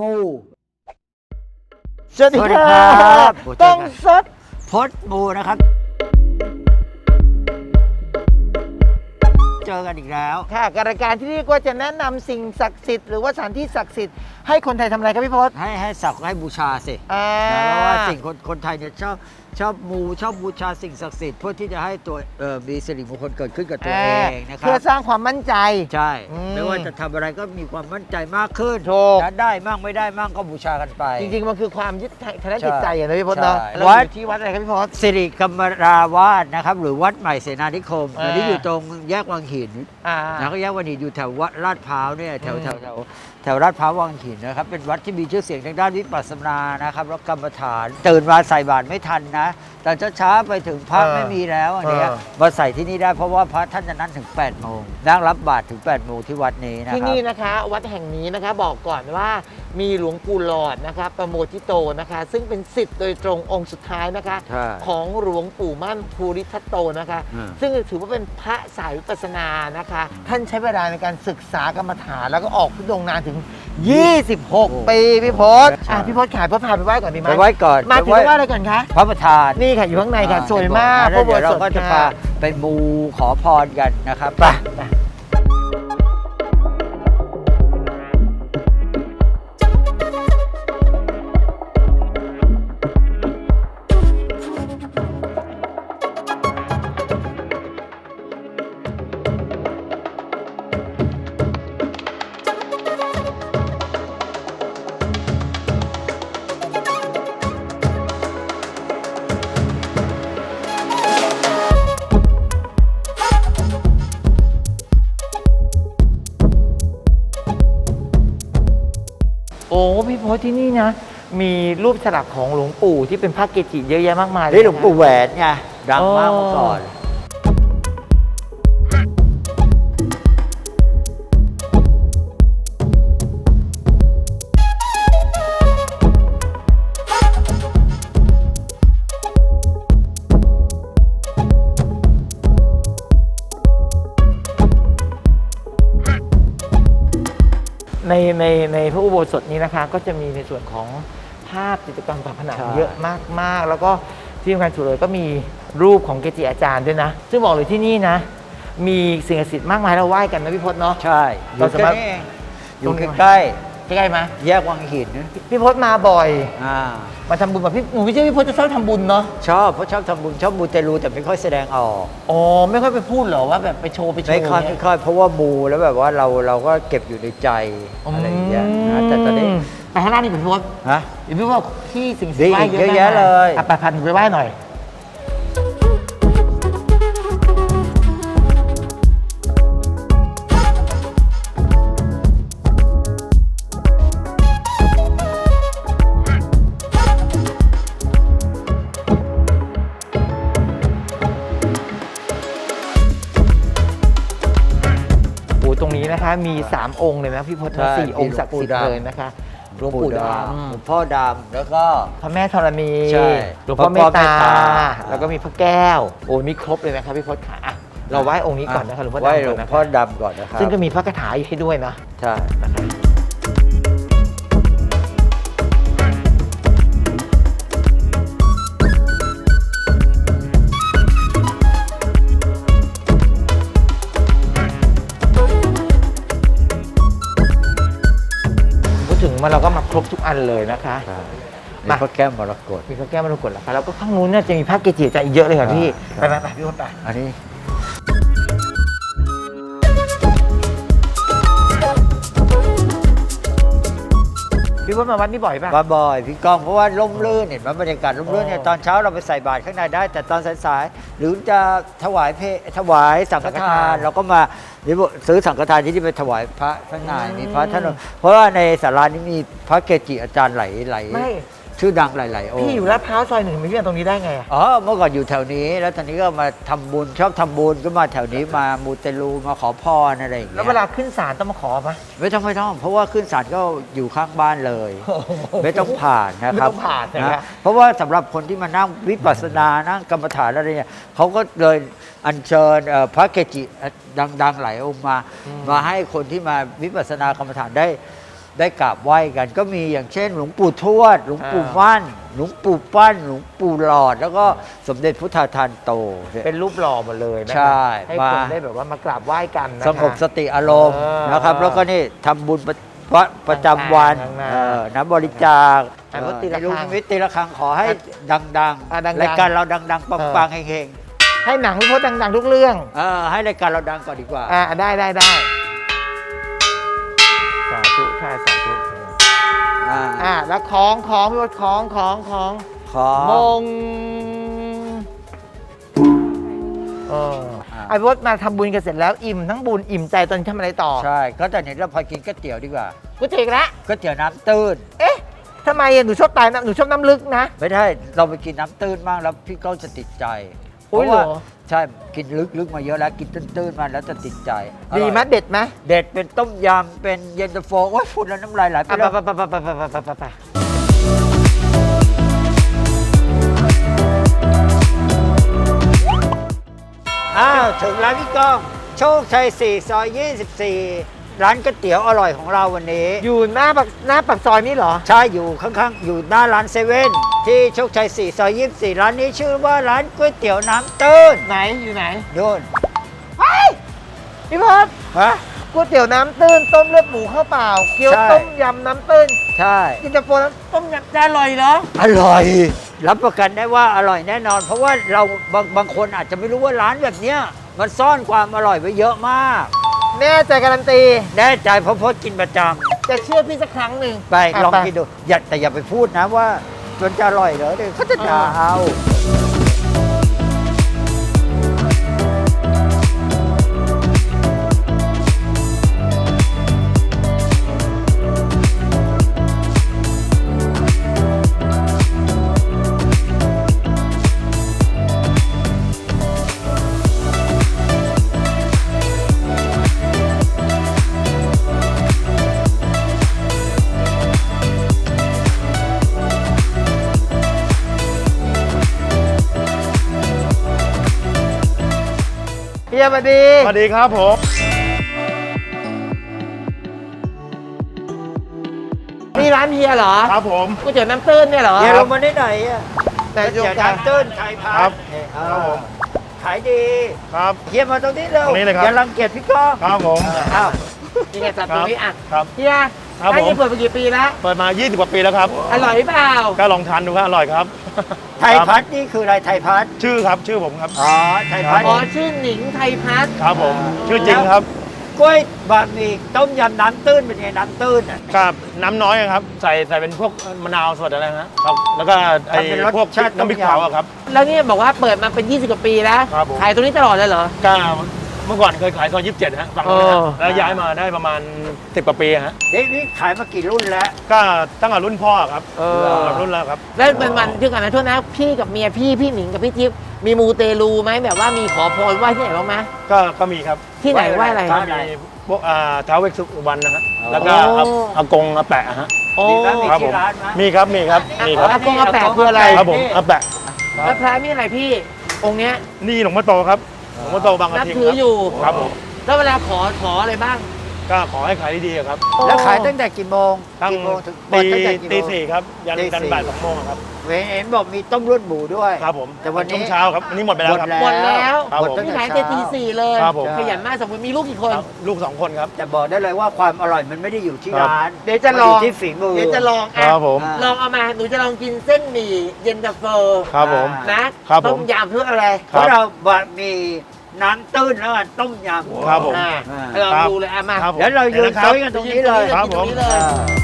มูสวัสดีสวัสดีคครัรับบ ต้องสดพดมูนะครับ เจอกันอีกแล้ว ค่ะกับรายการที่เรียกว่าจะแนะนำสิ่งศักดิ์สิทธิ์หรือว่าสถานที่ศักดิ์สิทธิ์ให้คนไทยทำอะไรครับพี่พศให้ให้สักให้บูชาสิอ่า นะเพราะว่าสิ่งคนคนไทยเนี่ยชอบชอบมูชอบบูชาสิ่งศักดิ์สิทธิ์เพื่อที่จะให้ตัวเออมีสิริมงคลเกิดขึ้นกับตัวเองนะครับเพื่อสร้างความมั่นใจ ใช่ อืมไม่ว่าจะทำอะไรก็มีความมั่นใจมากขึ้นถูก นะได้มั่งไม่ได้มั่งก็บูชากันไป จริง ๆ มันคือความยึดทางด้านใช่จิตใจอย่างนะพี่พศเนาะใช่ เราวัอดยู่ที่วัดอะไรครับพี่พศสิริกรรมราวาสนะครับ หรือวัดใหม่เสนาธิคมอ่า อันนี้อยู่ตรงแยกวังหินอ่าแล้วก็แยกวังหินอยู่แถววัดลาดพร้าวเนี่ยแถวอืม แถวแถวแถวลาดพร้าววังหินนะครับเป็นวัดที่มีชื่อเสียงทางด้านวิปัสสนานะครับแล้วกรรมฐาน ตื่นมาใส่บาตรไม่ทันนะแต่ช้าๆไปถึงพระไม่มีแล้วอันเนี้ยมาใส่ที่นี่ได้เพราะว่าพระท่านจะนั่นถึง8โมงนั่งรับบาตรถึง8โมงที่วัดนี้นะที่ครับนี่นะคะ วัดแห่งนี้นะคะบอกก่อนว่ามีหลวงปู่หลอดนะคะประโมทิโตนะคะ ซึ่งเป็นสิทธิ์โดยตรงองค์สุดท้ายนะคะ ใช่ของหลวงปู่มั่นภูริทัตโตนะคะ อืม ซึ่งถือว่าเป็นพระสายวิปัสสนานะคะ ท่านใช้เวลาในการศึกษากรรมฐานแล้วก็ออกพุทธงนานถึง 26 ปีพี่พศอะพี่พศขายพระพาไปไหว้ก่อนดีไหมไปไหว้ก่อนมาถึงไปไหว้อะไรก่อนคะพระประธานนี่ค่ะอยู่ข้างในค่ะอ่สวยมากเดี๋ยวพระเราโบสถ์ก็จะพาค่ะไปมูขอพรกันนะครับไป ไปโอ้พี่พศที่นี่นะ มีรูปฉลักของหลวงปู่ที่เป็นพระเกจิเยอะแยะมากมายเยนี่หลวงปู่นะแหวนไงดังมากอ๋อเมื่อก่อนใในในพระอุโบสถนี้นะคะ ก็จะมีในส่วนของภาพจิตรกรรมฝาผนังใช่ เยอะมากมากๆ แล้วก็ที่สำคัญสุดเลยก็มีรูปของเกจิอาจารย์ด้วยนะ ซึ่งบอกเลยที่นี่นะ มีสิ่งศักดิ์สิทธิ์มากมายเราไหว้กันนะพี่พศเนาะ ใช่อเรายู่สาแค่มารถนี้เองอตรยู่งนี้ใกล้ ใกล้ๆไหมๆแยกวังหินพี่พศมาบ่อย อ่ามาทำบุญแบบพี่หนูไม่ใช่พี่พศจะชอบทำบุญเนาะชอบเพราะชอบทำบุญชอบมูเตลูแต่ไม่ค่อยแสดงออกอ๋อไม่ค่อยไปพูดเหรอว่าแบบไปโชว์ไปโชว์ไม่ค่อยเนี่ไม่ค่อยเพราะว่ามูแล้วแบบว่าเราเราก็เก็บอยู่ในใจอะไรอย่างเงี้ยนะแต่ตอนนี้มไปข้างหน้านี่พี่พศฮะเดี๋ยวพี่ว่าที่สิ่งดีศักดิ์สิทธิ์ไหว้เยอะแยะมากเลย อะไปพันไปไหว้หน่อย นี้นะคะ มี 3 องค์เลยนะพี่พศใช่สี่องค์มีหลวงศักดิ์สิทธิ์ปู่ดำเลยนะคะหลวงปู่ดหลวงพ่อดำแล้วก็ำพระแม่ธรณีใช่หลวงพ่อเมตพระพ่อเมตาตตา แล้วก็มีพระแก้ว โอ้มีครบเลยนะครับพี่พศขาอะเราไหว้องค์นี้ก่อนนะคะหลวงพ่อไหว้ดำหลก่วอนงนะพ่อคะดำก่อนนะครับซึ่งก็มีพระคาถาอยู่ให้ด้วยนะใช่พูด อันเลยนะคะใช่มามีพระแก้วมรกตมีพระแก้วมรกตแล้วค่ะแล้วก็ข้างนู้นเนี่ยจะมีพระเกจิอาจารย์อีกเยอะเลยค่ะพี่ใช่ไปไปไปพี่พศไปอันนี้ พี่พศมาวัดนี่บ่อยป่ะ มาบ่อยพี่ก้องเพราะว่าร่มรื่นเห็นไหมบรรยากาศร่มรื่นเนี่ยอ๋อตอนเช้าเราไปใส่บาตรข้างในได้ แต่ตอนสายๆหรือจะถวายเพถวายสังฆสังฆทาทานนเราก็มาหรือซื้อสังฆทานที่ที่ไปถวายพระข้างในอืมมีพระท่านเพราะว่าในศาลานี้มีพระเกจิอาจารย์หลายหลายไม่ ชื่อดังหลายๆองค์พี่อยู่ลาดพร้าวซอยหนึ่งมีเรื่องตรงนี้ได้ไงอะอ๋อเมื่อก่อนอยู่แถวนี้ แล้วตอนนี้ก็มาทำบุญชอบทำบุญก็มาแถวนี้มามูเตลูมาขอพรอะไรอย่างเงี้ย แล้วเวลาขึ้นศาลต้องมาขอปะ ไม่ต้องไม่ต้องเพราะว่าขึ้นศาลก็อยู่ข้างบ้านเลยไม่ต้องผ่านนะครับไม่ต้องผ่านนะนะเพราะว่าสำหรับคนที่มานั่งวิปัสสนานั่งกรรมฐานอะไรเนี่ยเขาก็เลยอัญเชิญเอ่อพระเกจิดังๆหลายองค์มา มาให้คนที่มาวิปัสสนากรรมฐานได้ ได้กราบไหว้กัน ก็มีอย่างเช่น หลวงปู่ทวด หลวงปู่มั่นหลวงปู่ปั้น หลวงปู่หลอด แล้วก็สมเด็จพุทธาทานโตเป็นรูปหล่อหมดเลยนะใช่ให้มาคนได้แบบว่ามากราบไหว้กันนะคะ สงบสติอารมณ์เออนะครับแล้วก็นี่ทำบุญประวัดประจำวันต่างๆเออน้ำบริจาคอะก็ตีละในลูกครั้งนิมิตตีละครั้งขอให้ดังอะดังๆรายการเราดังๆปังๆเฮงให้หนังพี่พศดัง ๆ ทุกเรื่อง ๆเออให้รายการเราดังก่อนดีกว่า อ่าได้ได้ได้ อ่าอ่าแล้วคล้องคล้องพี่พศคล้องคล้องคล้องขอ มงเออไอ้พี่พศมาทำบุญกันเสร็จแล้วอิ่มทั้งบุญอิ่มใจตอนทำอะไรต่อใช่ก็แต่เนี้เราพอกินก๋วยเตี๋ยวดีกว่ากูเจออีกแล้วก๋วยเตี๋ยวน้ำตื้น เอ๊ะทำไมอะหนูชอบตายน้ำหนูชอบน้ำลึกนะ ไม่ได้เราไปกินน้ำตื้นบ้างแล้วพี่ก็จะติดใจโอ้ยเพราะว่าเหรอ ใช่กินลึกๆมาเยอะแล้วกินตื้นๆมาแล้วจะติดใจอร่อยดีไหมเด็ดไหมเด็ดเป็นต้มยำเป็นเย็นตาโฟโอ้ยพูดแล้วน้ำลายไหลไปอะแล้วไปไปไปไปไปไปไปไปไปอ้าว ถึงร้านพี่ก้อง โชคชัย 4 ซอย 24 ร้านก๋วยเตี๋ยวอร่อยของเราวันนี้ อยู่หน้าปากหน้าปากซอยนี่เหรอ ใช่อยู่ข้างๆ อยู่หน้าร้านเซเว่นที่โชคชัย 4 ซอย 24 ร้านนี้ชื่อว่าร้านก๋วยเตี๋ยวน้ำตื้นไหนอยู่ไหนนู่นพี่พศฮะ ก๋วยเตี๋ยวน้ำตื้นต้มเลือดหมูข้าวเปล่าเกี๊ยวใช่ ต้มยำน้ำตื้นใช่ยินตาโฟน้ำต้มยำจะอร่อยเหรออร่อย รับประกันได้ว่าอร่อยแน่นอน เพราะว่าเราบางบางคนอาจจะไม่รู้ว่าร้านแบบเนี้ยมันซ่อนความอร่อยไว้เยอะมาก แน่ใจการันตี แน่ใจเพราะพดกินประจจะเชื่อพี่สักครั้งหนึ่งำไปะลองกินดูอย่าแต่อย่าไปพูดนะว่าจนจะอร่อยเหรอเดี๋ยวเขาจะด่าเอา ฮียสวัสดี สวัสดีครับผม นี่ร้านเฮียเหรอครับผม ก๋วยเตี๋ยวน้ำตื้นเนี่ยเหรอเดี๋ยวลงมาได้ไหนอะแต่เดี๋ยวกันน้ำตื้นไทยพัครัฒบ น์เนี่ยเอครับผมอขายดีครับ เฮียมาตรงนี้เร็วตรงนี้เลยครับ อย่ารังเกียจพี่ก้องครับผมอ้าวนี่ไงจัดตรงนี้อะครับ เฮียครับร้านนี้ผมเปิดมากี่ปีแล้ว เปิดมา 20 กว่าปีแล้วครับ อร่อยหรือเปล่า ก็ลองทานดูครับอร่อยครับ ไทยครับพัฒน์นี่คืออะไรไทยพัฒน์ชื่อครับชื่อผมครับ อ๋อไทยพัฒน์อ๋อชื่อหนิงไทยพัฒน์ครับผมชื่อจริงครับกล้วยบะหมี่ต้มยำน้ำตื้นเป็นไงน้ำตื้นอะกับน้ำน้อยครับ ใส่ใส่เป็นพวกมะนาวสดอะไรนะครับ แล้วก็ไอ้ทำเป็นรสพวกชาติน้ำพริกต้มยำเผาอะครับ แล้วนี่บอกว่าเปิดมาเป็น 20 กว่าปีแล้ว ครับผม ขายตรงนี้ตลอดเลยเหรอ ก็ เมื่อก่อนเคยขายซอย27ฮะฝั่งนู้นนะเออแล้วย้ายมาได้ประมาณ10กว่าปีฮะนี่นี่ขายมากี่รุ่นแล้ว ก็ตั้งแต่รุ่นพ่อครับเอรุ่นแล้วครับ แล้วมันมันเดี๋ยวก่อนนะโทษนะพี่กับเมียพี่พี่หนิงกับพี่จิ๊บมีมูเตลูไหมแบบว่ามีขอพรไหว้ที่ไหนบ้างไหมก็ก็มีครับที่ไหนไหว้อะไรคก็บมีพวกอ่าท้าวเวสสุวรรณนะฮะอ๋อ แล้วก็อาอากงอาแปะฮะโอ้มีไหมมี ครับผที่มร้านไหมมีครับมีครับมีครับอากงอาแปะคืออะไร ครับผมอาแปะแล้วพระมีอะไรพี่องค์เนี้ยนี่หลวงพ่อโตครับ หลวงพ่อโตบางกระนับทิงถืออยู่ ครับผมแล้วเวลาขอขออะไรบ้าง ก็ขอให้ขายดีๆครับแล้วขายตั้งแต่กี่โมงตั้งกี่โมงถึงตีตั้งแต่กี่โมงตีสี่ครับยันตียันสี่ บ่ายสองโมงครับ เห็นบอกมีต้มรุ่นหมูด้วย ครับผมแต่วันนี้ช่วงเช้าครับวันนี้หมดไปแล้วครับ หมดแล้วครับหมดผม ตั้งพี่แต่ขายเช้าเจตีสี่เลยครับผม ขยันมากสมมติมีลูกกี่คน ครับลูกสองคนครับ แต่บอกได้เลยว่าความอร่อยมันไม่ได้อยู่ที่ครับ ร้านเดี๋ยวจะลอง มันยู่ที่ฝีมือ เดี๋ยวจะลองคอะรับผมอ่าลองเอามาหนูจะลองกินเส้นหมี่เย็นตาโฟครับผม นะครับผม ต้มยำเพื่ออะไรเพราะเราบะหมี่น้ำตื้นแล้วกันต้มยำ ครับผม อ่าอ่า ลองครับดูเลยอะมาครับผม แล้วเรายืนครัซ้บอยกันตรงนี้เลย ครับผมยืนตงนี้เลย อ่า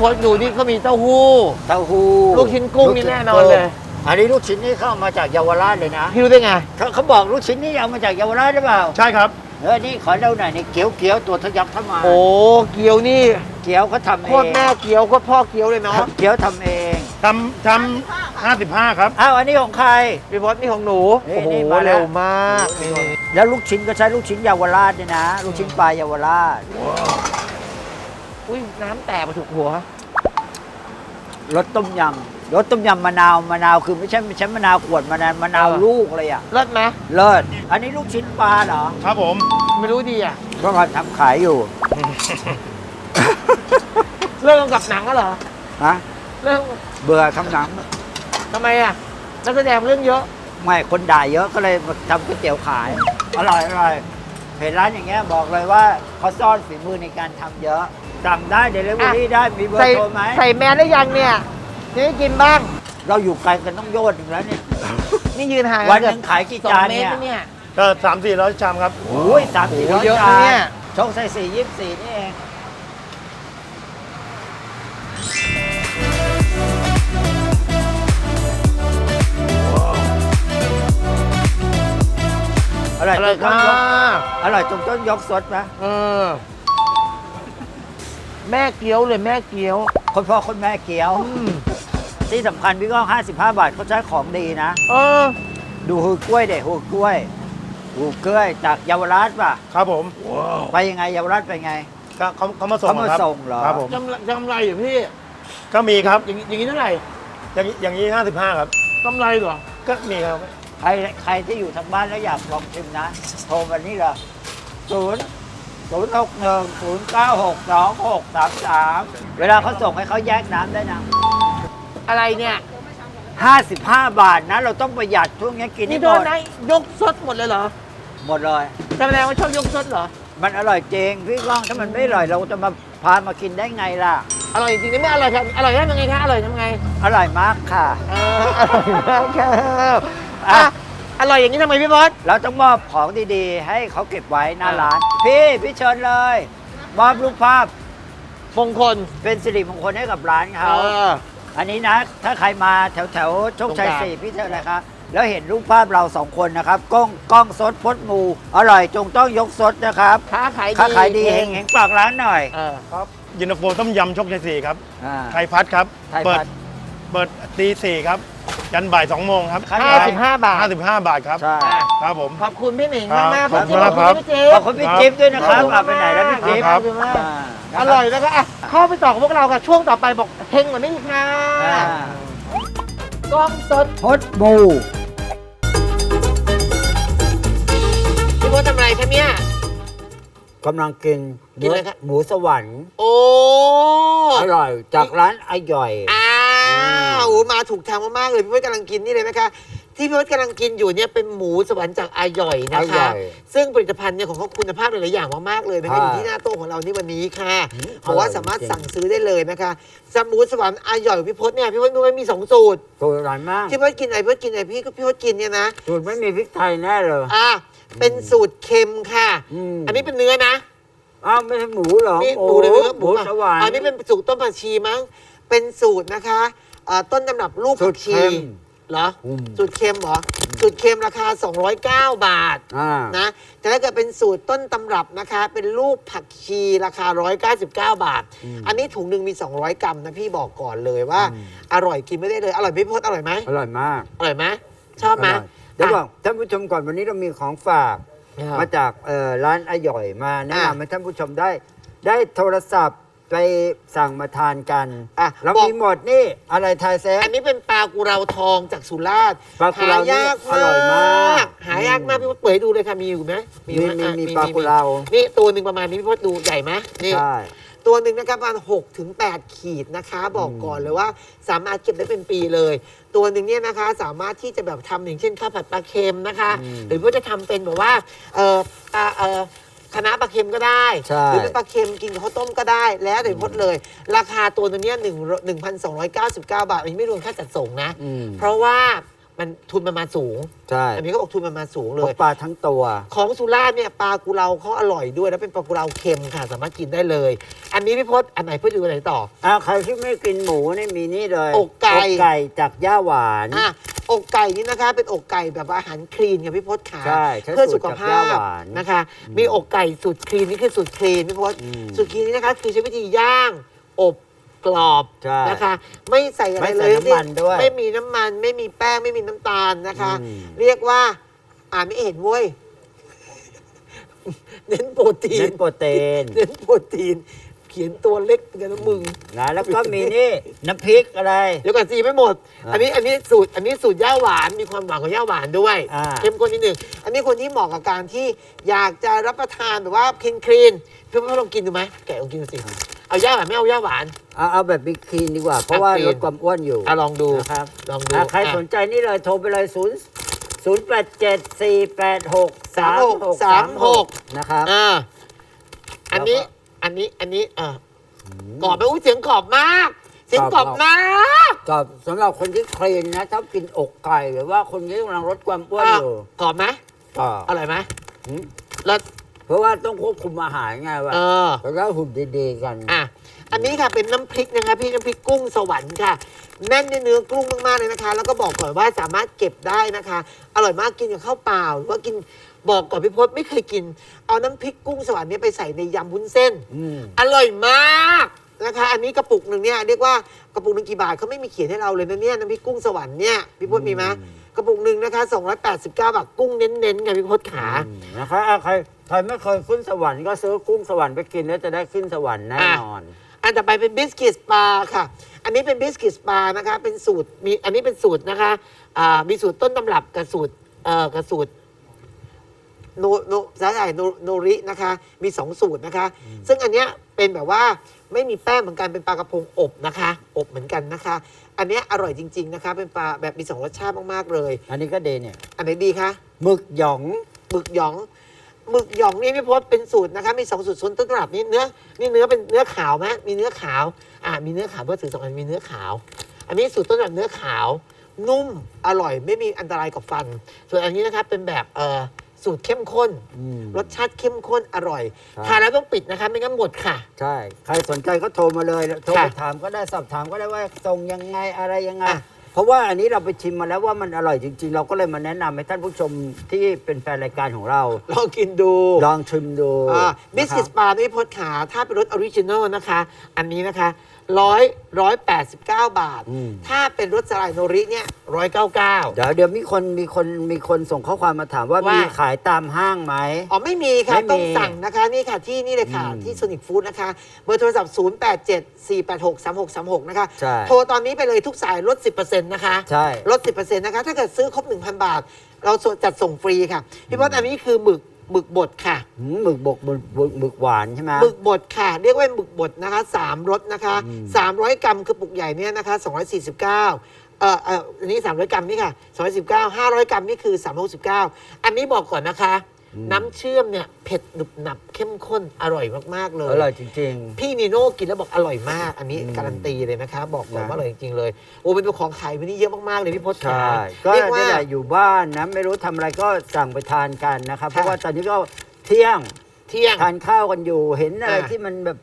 โอ้โหนี่พี่พศดูนี่เขามีเต้าหู้ เต้าหู้ลูกชิ้นกุ้งนี่แน่นอนเลย อันนี้ลูกชิ้นนี่เข้ามาจากเยาวราชเลยนะพี่รู้ได้ไงเขาเขาบอกลูกชิ้นนี่เอามาจากเยาวราชหรือเปล่าใช่ครับเออนี่ขอเล่าหน่อยในเกี๊ยวเกี๊ยวตัวทะยักทำมาโอ้เกี๊ยวนี่เกี๊ยวเขาทำเอโคตรงแม่เกี๊ยวโคตรพ่อเกี๊ยวเลยเนาะเกี๊ยวทำเองทำทำห้าสิบห้าครับอ้าวอันนี้ของใครพี่พศนี่ของหนูนี่โอ้โหนี่มาแล้วเร็วมากนี่แล้วลูกชิ้นก็ใช้ลูกชิ้นเยาวราชเนี่ยนะ ลูกชิ้นปลาเยาวราช อุ้ยน้ำแตกมาถูกหัว รสต้มยำรสต้มยำมะนาวมะนาวคือไม่ใช่ไม่ใช่มะนาวขวดมะนาวมะนาวเออลูกเลยอะเลิศไหมเลิศอันนี้ลูกชิ้นปลาเหรอครับผม ไม่รู้ดีอะเมื่อก่อนทำขายอยู่เรื่องกับหนังก็เหรอฮะเรื่องเบื่อทำหนังทำไมอะนักแสดงเรื่องเยอะไม่คนด่าเยอะก็เลยมาทำก๋วยเตี๋ยวขายอร่อยอร่อยเห็นร้านอย่างเงี้ยบอกเลยว่าเขาซ่อนฝีมือในการทำเยอะ สั่งได้เดลิเวอรี่ได้มีเบอใส่ร์โทรไหมใส่แมสได้ยังเนี่ยจะได้กินบ้าง เราอยู่ไกลกันต้องโยนถึงแล้วเนี่ยนี่ยืนห่างวันหนึ่งขายกี่สองจานเมตเนี่รยนะเนี่ยก็สามสี่ร้อยชามครับ โอ้ยสามสี่โอ้ร้อยเยอะจานะเนี่ยนโชคใส่สี่ยี่สิบสี่นี่เองอร่อยอจร่อยนต้นค่ะยกอร่อยจนต้นยกสดไหมเออ แม่เกี๊ยวเลยแม่เกี๊ยว คนพ่อคนแม่เกี๊ยวอืมที่สำคัญพี่ก้อง55 บาทเขาใช้ของดีนะ เออ ดูหูกล้วยเด็หูกล้วยหูกล้วยจากเยาวราชป่ะ ครับผมไปยังไงเยาวราชไปไง ก็เขาเขามาส่งเขามาครับส่งเหรอ ครับผมจำจำไรอยู่พี่ ก็มีครับอย่างนี้อย่างนี้เท่าไหร่ อย่างนี้อย่างนี้ห้าสิบห้าครับ กำไรเหรอ ก็มีครับ ใครใครที่อยู่ทางบ้านแล้วอยากลองชิมนะ โทรมานี่เลยศูนย์ ศูนย์หกหนึ่งศูนย์เก้าหกสองหกสามสามเวลาเขาส่งให้เขาแยกน้ำได้นะอะไรเนี่ย55บาทนะ เราต้องประหยัดช่วงนี้กินนี่ให้โดหมนด ได้ยกสดหมดเลยเหรอหมดเลย แสดงว่าชอบยกสดเหรอ มันอร่อยจริง พี่ก้องถ้ามันไม่อร่อยเราจะมาพามากินได้ไงล่ะ อร่อยจริงๆไม่อร่อยครับอร่อยได้ยังไงคะอร่อยทำไงอร่อยมากค่ะ เอออร่อยมากครับอะ อร่อยอย่างนี้ทำไมพี่บอส เราต้องมอบของดีๆ ให้เขาเก็บไว้หน้าร้าน พี่พี่เชิญเลย มอบรูปภาพมงคลเป็นสิริมงคลให้กับร้านเขา เออ อันนี้นะ ถ้าใครมาแถวแถวๆโชคชัยตรงกลาง สี่พี่เชิญเลยครับแล้วเห็นรูปภาพเราสองคนนะครับกล้องกล้องสดพดหมู อร่อยจงต้องยกสดนะครับค้าขายดีค้าขายดีเฮงเฮงฝากร้านหน่อยเออครับยินตาโฟต้มยำโชคชัยสี่ครับ อ่า ไทยพัดครับ ไทยเปิพัดดเปิดตีสี่ครับ ยันบ่ายสองโมงครับครับห้าสิบห้าบาทห้าสิบห้าบาทครับ ใช่ ครับผม ขอบคุณพี่หมิงครัมากบมากๆขอบคุณขอบคุณครับ พี่จิ๊บขอบคุณพี่จิ๊บด้วยนะครับขอบคุณเอาไปไหนแล้วพี่จิ๊บครับขอบคุณมากอ่านะคบอร่อยแล้วก็อะเข้าไปต่อกับพวกเราค่ะช่วงต่อไปบอกเฮงเหมือนไม่มีค่ะอ่ากล้องสดพดหมูพี่บอสทำอะไรคะเนี่ย กำลังกินกินอะไรครับ หมูสวรรค์ โอ้ อร่อยจากร้านอร่อยอ้าว โอ้มาถูกทางมากๆเลยพี่พศกำลังกินนี่เลยไหมคะ ที่พี่พศกำลังกินอยู่เนี่ยเป็นหมูสวรรค์จากอาย่อยนะอาหย่คะ อยซึ่งผลิตภัณฑ์เนี่ยของเขาคุณภาพหลายๆอย่างมากๆเลยนะคะใช่อยู่ที่หน้าโต๊ะของเรานี่วันนี้ค่ะอืมบอกว่าอร่อยสามารถจริงสั่งซื้อได้เลยนะคะสมูสวรรค์อาย่อยของพี่พศเนี่ยพี่พศรู้ไหมมีสองสูตรตัวอร่อยมากที่พี่พศกินอะไรพี่พศกินอะไรพี่ก็พี่พศกินเนี่ยนะ สูตรไม่มีพริกไทยแน่เลย อ่า เป็นสูตรเค็มค่ะมอันนี้เป็นเนื้อนะอ้าวไม่ใช่หมูเหรอนี่โอ้หมูเลยเนื้อหมูสวรรค์อันนี้เป็นสูตรต้นผักชีมั้ง เป็นสูตรนะคะอ่าต้นตำรับลูกสูผัตกรชีเค็มเหรออืมสูตรเค็มเหรอสูตรเค็มราคา 209 บาท อ่า นะแต่ถ้าเกิดเป็นสูตรต้นตำรับนะคะ เป็นลูกผักชีราคา 199 บาท อืม อันนี้ถุงหนึ่งมี 200 กรัมนะพี่บอกก่อนเลยว่าอืมอร่อยกินไม่ได้เลย อร่อยไหมพี่พศอร่อยไหมอร่อยมากอร่อยไหมชอบไหมร่ยเดี๋ยวบอกท่านผู้ชมก่อนวันนี้เรามีของฝาก อะ มาจากเอ่อร้านอร่อยมาแนะอะนำให้ท่านผู้ชมได้ ได้โทรศัพท์ ไปสั่งมาทานกันอะเราบอก มีหมดนี่อะไรไทยเซฟอันนี้เป็นปลากุเราทองจากสุราษฎร์ปลากุเรานี่หายากอร่อยมากหายากมากพี่พศเปิดให้ดูเลยค่ะมีอยู่ไหมมีอยู่ไหมีอะมีปลากุเรา นี่ตัวหนึ่งประมาณนี้พี่พศดูใหญ่ไหมนี่ ใช่ ตัวหนึ่งนะครับประมาณ6ถึง8ขีดนะคะ บอกก่อนเลยว่า สามารถเก็บได้เป็นปีเลย ตัวหนึ่งเนี่ยนะคะ สามารถที่จะแบบทำอย่างเช่นข้าวผัดปลาเค็มนะคะ อืม หรือว่าจะทำเป็นแบบว่าเออปลาเออ คณะน้าปลาเค็มก็ได้ใช่ หรือเป็นปลาเค็มกินกับข้าวต้มก็ได้ แล้วแต่พดเลย ราคาตัวหนึงเนี่ยหนึ่งหนึ่งพันสองร้อยเก้าสิบเก้าบาทอันนี้ไม่รวมค่าจัดส่งนะ อืม เพราะว่ามันทุนมันมาสูงใช่อันนี้ก็บอกทุนมันมาสูงเพเลยราะปลาทั้งตัว ของสุราษฎร์เนี่ยปลากุเลาเขาอร่อยด้วยแล้วเป็นปลากุเลาเค็มค่ะ สามารถกินได้เลย อันนี้พี่พศอันไหนเพื่อดูอันไหนต่ออ่าใครที่ไม่กินหมูนี่มีนี่เลยอกไก่ไก่จากย่าหวาน อะ อกไก่นี่นะคะ เป็นอกไก่แบบว่าอาหารคลีนค่ะพี่พศขาใช่ใช้เพื่อสูสุตรขจากภาย่าพหวานนะคะ มีอกไก่สูตรคลีนนี่คือสูตรคลีนพี่พศอืมสูตรคลีนนี่นะคะ คือใช้วิธีย่างอบกรอบใช่นะคะ ไม่ใส่อะไรไม่เลใส่ยน้ำมันด้วยไม่มีน้ำมัน ไม่มีแป้งไม่มีน้ำตาลนะคะ อืม เรียกว่าอ่านไม่เห็นเว้ย เน้นโปรตีเน้นนโปรตีน เน้นโปรตีน เขียนตัวเล็กเหมือนกันนะมึง นะแล้วก็มีนี่ น้ำพริกอะไร เดี๋ยวก่อนสีไม่หมดอะอันนี้อันนี้สูตรอันนี้สูตรย่าหวานมีความหวานของย่าหวานด้วย อ่า เข้มข้นนิดหนึ่งอันนี้คนที่เหมาะกับการที่อยากจะรับประทานแบบว่าคลีนคลีนๆพี่พ่อลองกินดูไหมแกะลองกินดูสิเอาย่าหวานไม่เอาย่าหวาน เอาเอาแบบบิ๊กคลีนดีกว่า เพราะว่าอะคลีนลดความอ้วนอยู่อะลองดูนะครับลองดูอะใครอะ สนใจนี่เลยโทรไปเลย0 0 8 7 4 8 6 3 6 3 6 นะครับ อ่าอันนี้แล้วก็ อันนี้อันนี้อ่ากรอบไหมอุ้ยเสียงกรอบมาก เสียงกรอบมากก็สำหรับคนที่คลีนนะถ้ากินอกไก่หรือว่าคนที่กำลังลดความอ้วนอะอยู่กรอบไหมก็อร่อยไหมอืมแล้วเพราะว่าต้องควบคุมอาหารไงว่าเออแล้วก็หุ่นดีๆกันอะอันนี้ค่ะเป็นน้ำพริกนะคะพี่น้ำพริกกุ้งสวรรค์ค่ะแน่นในเนื้อกุ้งมากๆเลยนะคะ แล้วก็บอกก่อนว่าสามารถเก็บได้นะคะ อร่อยมากกินกับข้าวเปล่าหรือว่ากิน บอกก่อนพี่พศไม่เคยกิน เอาน้ำพริกกุ้งสวรรค์เนี่ยไปใส่ในยำวุ้นเส้น อืม อร่อยมากนะคะ อันนี้กระปุกหนึ่งเนี่ยเรียกว่ากระปุกหนึ่งกี่บาทเขาไม่มีเขียนให้เราเลยนะเนี่ยน้ำพริกกุ้งสวรรค์เนี่ยพี่พศมีไหมกระปุกหนึ่งนะคะ289บาทกุ้งเน้นๆค่ะพี่พศขา อืมนะครับอะใครใครไม่เคยขึ้นสวรรค์ก็ซื้อกุ้งสวรรค์ไปกินแล้วจะได้ขึ้นสวรรค์แน่นอน อันต่อไปเป็นบิสกิตสปาค่ะ อันนี้เป็นบิสกิตสปานะคะ เป็นสูตรมี อันนี้เป็นสูตรนะคะอ่ามีสูตรต้นตำรับกับสูตรเอ่อกับสูตร โนโนสาหร่ายโนโนรินะคะ มีสองสูตรนะคะ ซึ่งอันเนี้ยเป็นแบบว่าไม่มีแป้งเหมือนกันเป็นปลากระพงอบนะคะ อบเหมือนกันนะคะ อันเนี้ยอร่อยจริง ๆนะคะ เป็นปลาแบบมีสองรสชาติมากๆเลย อันนี้ก็ดีเนี่ยอันไหนดีคะหมึกหยอง หมึกหยองหมึกหยองนี่พี่พศเป็นสูตรนะคะมีสองสูตรส่วนต้นตำรับนี่เนื้อนี่เนื้อเป็นเนื้อขาวไหมมีเนื้อขาวอ่ามีเนื้อขาวเพื่อถือสองอันมีเนื้อขาว อันนี้สูตรต้นตำรับเนื้อขาว นุ่มอร่อยไม่มีอันตรายกับฟัน ส่วนอันนี้นะคะเป็นแบบเอ่อ สูตรเข้มข้น อืมรสชาติเข้มข้นอร่อย ครับ ทานแล้วต้องปิดนะคะ ไม่งั้นหมดค่ะ ใช่ ใครสนใจก็โทรมาเลย โทรไปค่ะถามก็ได้สอบถามก็ได้ว่าส่งยังไงอะไรยังไง อะ เพราะว่าอันนี้เราไปชิมมาแล้วว่ามันอร่อยจริง ๆ เราก็เลยมาแนะนำให้ท่านผู้ชมที่เป็นแฟนรายการของเรา ลองกินดู ลองชิมดูบิสกิตนะสปาด้วยพดขาถ้าเป็นรสออริจินอลนะคะ อันนี้นะคะ ร้อยร้อยแปดสิบเก้าบาท อืม ถ้าเป็นรสสลายโนริเนี่ยร้อยเก้าเก้า เดี๋ยวเดี๋ยวมีคนมีคนมีคนส่งข้อความมาถามว่าว่ามี มีขายตามห้างไหม อ๋อไม่มีค่ะ ไม่มีต้องสั่งนะคะ นี่ค่ะที่นี่เลยค่ะ อืมที่ Sonic Food นะคะ เบอร์โทรศัพท์ 0 8 7 4 8 6 3 6 3 6 นะคะ ใช่ โทรตอนนี้ไปเลยทุกสายลด 10%นะคะ ใช่ ลด 10%นะคะ ถ้าเกิดซื้อครบ 1,000 บาท เราจัดส่งฟรีค่ะ พี่พศอันนี้คือหมึก หมึกบดค่ะ หืมหมึกบกหมึกหมึกหมึกหวานใช่ไหม หมึกบดค่ะ เรียกว่าหมึกบดนะคะสามรสนะคะอืม สามร้อยกรัมคือปุกใหญ่เนี่ยนะคะสองร้อยสี่สิบเก้าเอ่อเอ่ออันนี้สามร้อยกรัมนี่ค่ะสองร้อยสิบเก้าห้าร้อยกรัมนี่คือสามร้อยสิบเก้าอันนี้บอกก่อนนะคะ น้ำเชื่อมเนี่ยเผ็ดหนุบหนับเข้มข้นอร่อยมาก ๆ เลย อร่อยจริง พี่นีโน่กินแล้วบอกอร่อยมาก อันนี้อืมการันตีเลยนะคะบอกก่อนนะ ว่าอร่อยจริงๆเลย โอ้เป็นตัวของขายวันนี้เยอะมาก ๆ เลยพี่พศๆ ใช่ขาก็เรียกว่า นี่แหละอยู่บ้านนะไม่รู้ทำอะไรก็สั่งไปทานกันนะครับเพราะค่ะว่าตอนนี้ก็เที่ยงเที่ยง ทานข้าวกันอยู่เห็นอะไรอ่า ที่มันแบบ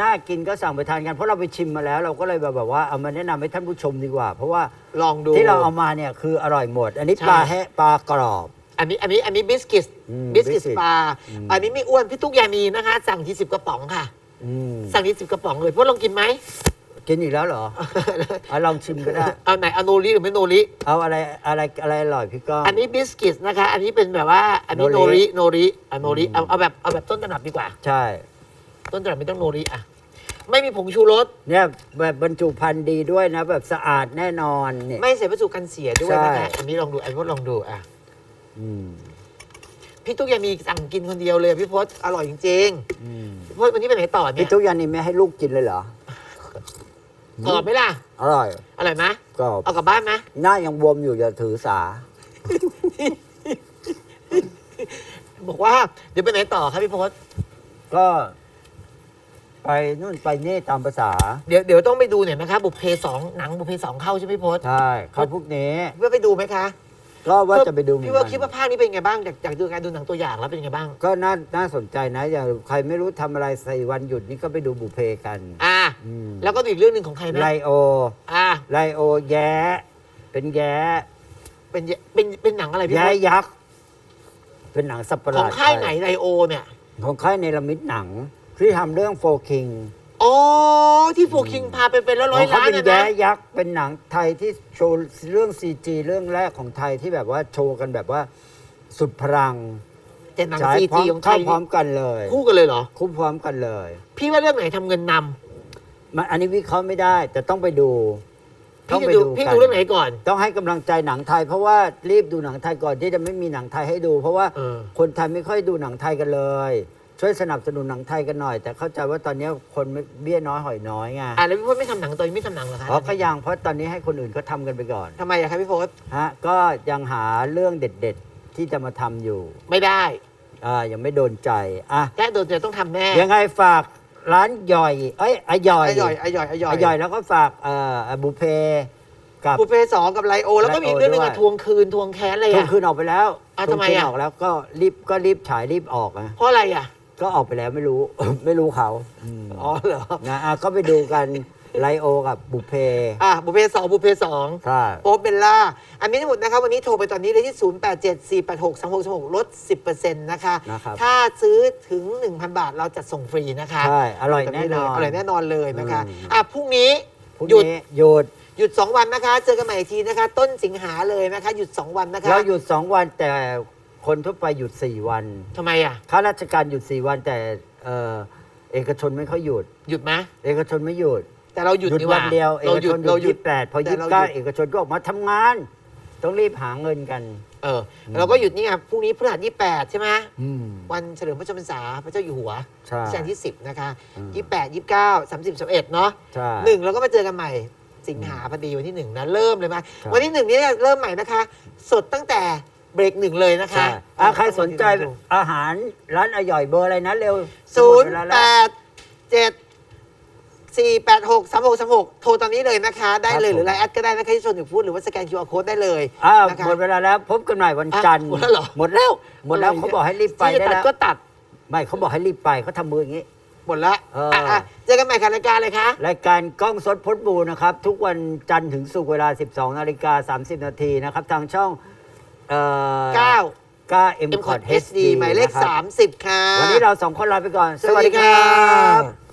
น่ากินก็สั่งไปทานกันเพราะเราไปชิมมาแล้ว เราก็เลยแบบแบบว่าเอามาแนะนำให้ท่านผู้ชมดีกว่า เพราะว่าลองดู ที่เราเอามาเนี่ยคืออร่อยหมด อันนี้ใช่ ปลาแฮะปลากรอบ อันนี้อันนี้อันนี้บิสกิตอืมบิสกิต biscuit ปลาอืม อันนี้ไม่อ้วนพี่ตุ๊กยานีนะคะ สั่งที่สิบกระป๋องค่ะ อืมสั่งที่สิบกระป๋องเลยพวกลองกินไหม กินอีกแล้วเหรอ เอาลองชิมก็ได้ เอาไหนเอาโนริหรือไม่โนริ เอาอะไรอะไรอะไรอร่อยพี่ก้อง อันนี้บิสกิตนะคะ อันนี้เป็นแบบว่า อันนี้โนโนริ ริโนริอะโนริเอาเอาแบบเอาแบบต้นตำรับดีกว่า ใช่ ต้นตำรับไม่ต้องโนริอะ ไม่มีผงชูรส เนี่ยแบบบรรจุภัณฑ์ดีด้วยนะ แบบสะอาดแน่นอนเนี่ย ไม่ใส่วัตถุกันเสียด้วยนะคะใช่อันนี้ลองดูอันนี้พดลองดูอะ อืมพี่ตุ๊กยังมีสั่งกินคนเดียวเลยพี่พศอร่อยจริงอืมๆพี่พศวันนี้ไปไหนต่อเนี่พี่ยทุกอยันนี่ไม่ให้ลูกกินเลยเหรอกรอบไหมล่ะอร่อยอร่อยไหมกรอบเอากลับบ้านไหมหน้ายังบวมอยู่อย่าถือสา บอกว่าเดี๋ยวไปไหนต่อครับพี่พศก็ ไปนู่นไปนี่ตามภาษา เดี๋ยวเดี๋ยวต้องไปดูเนี่ยนะคะบุพเพสองหนังบุพเพสองเข้าใช่ไหมพี่พศใช่ครับพวกนี้เพื่อไปดูไหมคะ ก็ว่าจะไปดูเหมือนพี่ว่ากัคิดว่านภาคนี้เป็นไงบ้างจากจากดูการดูหนังตัวอย่างแล้วเป็นไงบ้าง ก็น่าน่าสนใจนะอย่างใครไม่รู้ทำอะไรใส่วันหยุดนี่ก็ไปดูบุพเพกันอ่าอืมแล้วก็อีกเรื่องหนึ่งของใครนะไลโออ่าไลโอแย้ เป็นแย้ เป็นเยเป็นเป็นหนังอะไรพี่แย้พศยักษ์ เป็นหนังสัตว์ประหขอลางดค่ายทไหนไลโอเนี่ย ของค่ายในละมิดหนังที่ทำเรื่องโฟคิง อ๋อที่โฟคิงพาไปเป็นร้อยร้อยเขาล้านเป็นนะแย้นะ ยักษ์เป็นหนังไทยที่โชว์เรื่องซีจีเรื่องแรกของไทยที่แบบว่าโชว์กันแบบว่าสุดพลังแต่หนังฉายซีพร้อจีมของไทเข้ายพร้อมนี่กันเลยคู่กันเลยเหรอคู่พร้อมกันเลย พี่ว่าเรื่องไหนทำเงินนำมันอันนี้วิเคราะห์ไม่ได้แต่ต้องไปดูพี่ต้องจะไปดูดูพี่กันดูเรื่องไหนก่อน ต้องให้กำลังใจหนังไทย เพราะว่ารีบดูหนังไทยก่อนที่จะไม่มีหนังไทยให้ดู เพราะว่าเออ คนไทยไม่ค่อยดูหนังไทยกันเลย ช่วยสนับสนุนหนังไทยกันหน่อย แต่เข้าใจว่าตอนนี้คนไม่เบี้ยน้อยหอยน้อยไงอ่าแล้วพี่พศไม่ทำหนังตัวเองไม่ทำหนังเหรอคะเพราะก็ยังเพราะตอนนี้ให้คนอื่นเขาทำกันไปก่อนทำไมอะคะพี่พศฮะก็ยังหาเรื่องเด็ด ๆ ที่จะมาทำอยู่ไม่ได้อ่ายังไม่โดนใจอะแค่โดนจะต้องทำแน่ยังไงฝากร้านย่อยเอ้ยอะย่อยไอ้ย่อยไอ้ย่อยไอ้ย่อยอะย่อยแล้วก็ฝากเอ่อบุฟเฟ่กับบุฟเฟ่สองกับไลโอ แล้วก็มีอีกเรื่องหนึงอะด้วยทวงคืนทวงแค้นอะไรทวงอะคืนออกไปแล้วอ้าวทวงทำไมคืนอะออกแล้วก็รีบก็รีบฉายรีบออกนะเพราะอะไรอะ ก็ออกไปแล้วไม่รู้ ไม่รู้เขามอ๋อเหรอนะอะก็ไปดูกันไลโอกับบุฟเฟ่อะบุฟเฟ่สองบุฟเฟ่สองใช่ โป๊ปเบลล่า อันนี้ทั้งหมดนะครับวันนี้โทรไปตอนนี้เลยที่ 0 8 7 4 8 6 3 6 3 6ลด 10%นะคะ นะครับ ถ้าซื้อถึง 1,000 บาทเราจะส่งฟรีนะคะใช่ อร่อยแน่นอน อร่อยแน่นอนเลยนะคะอืม อะพรุ่งนี้พรุ่งหยุด นี้หยุด หยุด 2 วันนะคะ เจอกันใหม่อีกทีนะคะ ต้นสิงหาเลยนะคะ หยุด 2 วันนะคะ เราหยุดสองวันแต่ คนทั่วไปหยุดสี่วันทำไมอะ ข้าราชการหยุดสี่วันแต่เอ่อเอกชนไม่ค่อยหยุด หยุดไหมเอกชนไม่หยุดแต่เราหยุดหยุดนี่วันเดียว เอเรากหยุชดนหเรายุดหยุยี่ด สิบแปดพอแต่ยี่สิเราบเก้าหยุดเอกชนก็ออกมาทำงาน ต้องรีบหาเงินกัน เออเราก็หยุดนี่ไงพรุ่งนี้พฤหัส28ใช่ไหมอืม วันเฉลิมพระชนมพรรษาพระเจ้าอยู่หัวใช่รัชกาลที่10นะคะอืม28 29 30 31เนาะใช่ หนึ่งเราก็มาเจอกันใหม่สิงหาพอดีวันที่หนึ่งนะเริ่มเลยมาครับ วันที่หนึ่งนี้เริ่มใหม่นะคะ สดตั้งแต่ เบรกหนึ่งเลยนะคะใช่อะใครสนใจอาหารร้านอร่อยเบอร์อะไรนะเร็วศูนย์หมดเวลาแปแล้วดเจ็ดสี่แปดหกสามหกสามหกโทรตอนนี้เลยนะคะ ได้เลยหรือไลน์แอดก็ได้นะคะที่ชวนถึงพูดหรือว่าสแกน QR Code ได้เลยอ้าวนะคะ หมดเวลาแล้วพบกันใหม่วันจันทร์อะหมดแล้วเหรอ หมดแล้วหมดแล้วเขาบอกให้รีบไปที่จะได้ตัดแล้วก็ตัดไม่เขาบอกให้รีบไปเขาทำมืออย่างนี้ หมดแล้วเอออะอะเจอกันใหม่ค่ะรายการเลยคะรายการกล้องสดพดบูนะครับ ทุกวันจันทร์ถึงศุกร์เวลา 12 นาฬิกา 30 นาทีนะครับ ทางช่อง เอ่อ9 9 M M c o c o t t HD HD หมายเลข นะครับ30 ค่ะ วันนี้เราสองคนลาไปก่อน สวัสดีครับ